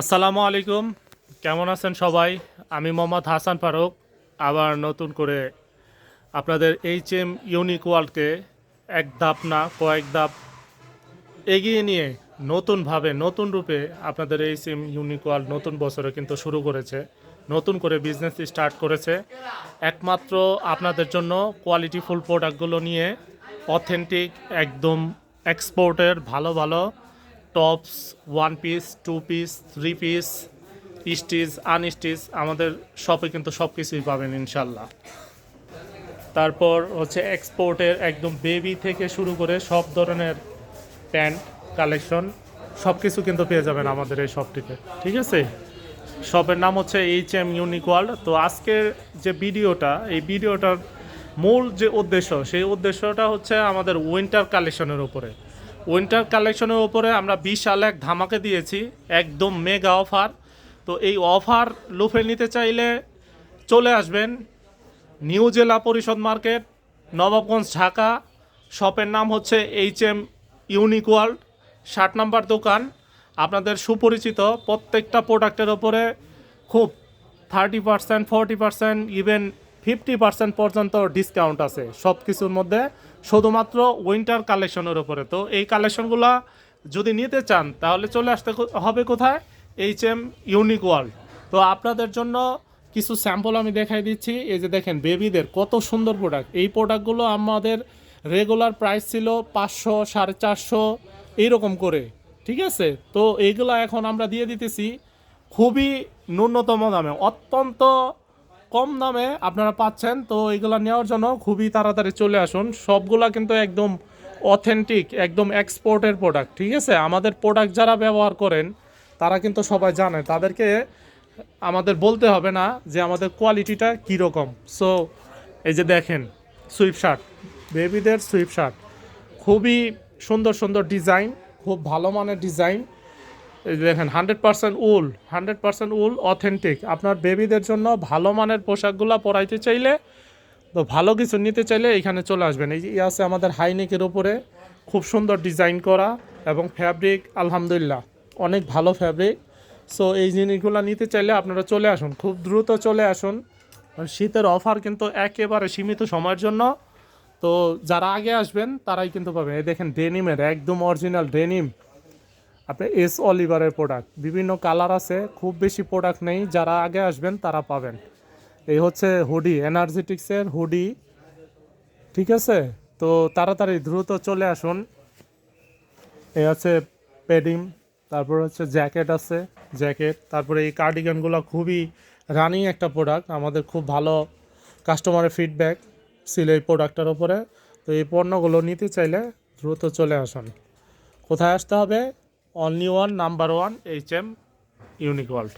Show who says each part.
Speaker 1: আসসালামু আলাইকুম কেমন আছেন সবাই আমি মোহাম্মদ হাসান ফারুক আবার নতুন করে আপনাদের এইচ এম ইউনিক ওয়ার্ল্ডকে এক ধাপ না কয়েক ধাপ এগিয়ে নিয়ে নতুনভাবে নতুন রূপে আপনাদের এইচ এম ইউনিক ওয়ার্ল্ড নতুন বছরে কিন্তু শুরু করেছে নতুন করে বিজনেস স্টার্ট করেছে একমাত্র আপনাদের জন্য কোয়ালিটি ফুল প্রোডাক্টগুলো নিয়ে অথেন্টিক একদম এক্সপোর্টের ভালো ভালো tops one piece two piece three piece stitch unstitch আমাদের শপে কিন্তু সব কিছুই পাবেন ইনশাল্লাহ তারপর হচ্ছে এক্সপোর্টের একদম বেবি থেকে শুরু করে সব ধরনের প্যান্ট কালেকশন সব কিছু কিন্তু পেয়ে যাবেন আমাদের এই শপটিতে ঠিক আছে শপের নাম হচ্ছে এইচ এম ইউনিক ওয়ার্ল্ড তো আজকের যে ভিডিওটা এই ভিডিওটার মূল যে উদ্দেশ্য সেই উদ্দেশ্যটা হচ্ছে আমাদের উইন্টার কালেকশনের উপরে উইন্টার কালেকশনের ওপরে আমরা বিশাল এক ধামাকে দিয়েছি একদম মেগা অফার তো এই অফার লুফে নিতে চাইলে চলে আসবেন নিউ জেলা পরিষদ মার্কেট নবাবগঞ্জ ঢাকা শপের নাম হচ্ছে এইচ এম ইউনিক ওয়ার্ল্ড ষাট নাম্বার দোকান আপনাদের সুপরিচিত প্রত্যেকটা প্রোডাক্টের ওপরে খুব thirty percent forty percent even fifty percent পর্যন্ত ডিসকাউন্ট আছে সব কিছুর মধ্যে শুধুমাত্র উইন্টার কালেকশনের উপরে তো এই কালেকশনগুলো যদি নিতে চান তাহলে চলে আসতে হবে কোথায় এইচ এম ইউনিক ওয়ার্ল্ড তো আপনাদের জন্য কিছু স্যাম্পল আমি দেখাই দিচ্ছি এই যে দেখেন বেবিদের কত সুন্দর প্রোডাক্ট এই প্রোডাক্টগুলো আমাদের রেগুলার প্রাইস ছিল পাঁচশো সাড়ে চারশো এইরকম করে ঠিক আছে তো এইগুলো এখন আমরা দিয়ে দিতেছি খুবই ন্যূনতম দামে অত্যন্ত কম দামে আপনারা পাচ্ছেন তো এগুলো নেওয়ার জন্য খুবই তাড়াতাড়ি চলে আসুন সবগুলা কিন্তু একদম অথেন্টিক একদম এক্সপোর্টের প্রোডাক্ট ঠিক আছে আমাদের প্রোডাক্ট যারা ব্যবহার করেন তারা কিন্তু সবাই জানে তাদেরকে আমাদের বলতে হবে না যে আমাদের কোয়ালিটিটা কীরকম সো এই যে দেখেন সুইপ শার্ট বেবিদের সুইপ শার্ট খুবই সুন্দর সুন্দর ডিজাইন খুব ভালো মানের ডিজাইন দেখেন hundred percent wool hundred percent wool authentic আপনার বেবিদের জন্য ভালো মানের পোশাকগুলো পরাইতে চাইলে তো ভালো কিছু নিতে চাইলে এখানে চলে আসবেন এই আছে আমাদের হাইনেকের ওপরে খুব সুন্দর ডিজাইন করা এবং ফ্যাব্রিক আলহামদুলিল্লাহ অনেক ভালো ফ্যাব্রিক সো এই জিনিসগুলো নিতে চাইলে আপনারা চলে আসুন খুব দ্রুত চলে আসুন শীতের অফার কিন্তু একেবারে সীমিত সময়ের জন্য তো যারা আগে আসবেন তারাই কিন্তু পাবেন এই দেখেন ডেনিমের একদম অরিজিনাল ডেনিম আপনি এস অলিভারের প্রোডাক্ট বিভিন্ন কালার আছে খুব বেশি প্রোডাক্ট নেই যারা আগে আসবেন তারা পাবেন এই হচ্ছে হুডি এনার্জেটিক্সের হুডি ঠিক আছে তো তাড়াতাড়ি দ্রুত চলে আসুন এই আছে প্যাডিং তারপর হচ্ছে জ্যাকেট আছে জ্যাকেট তারপরে এই কার্ডিগানগুলো খুবই রানিং একটা প্রোডাক্ট আমাদের খুব ভালো কাস্টমারের ফিডব্যাক ছিল এই প্রোডাক্টটার ওপরে তো এই পণ্যগুলো নিতে চাইলে দ্রুত চলে আসুন কোথায় আসতে হবে Only one, number one HM Unique World.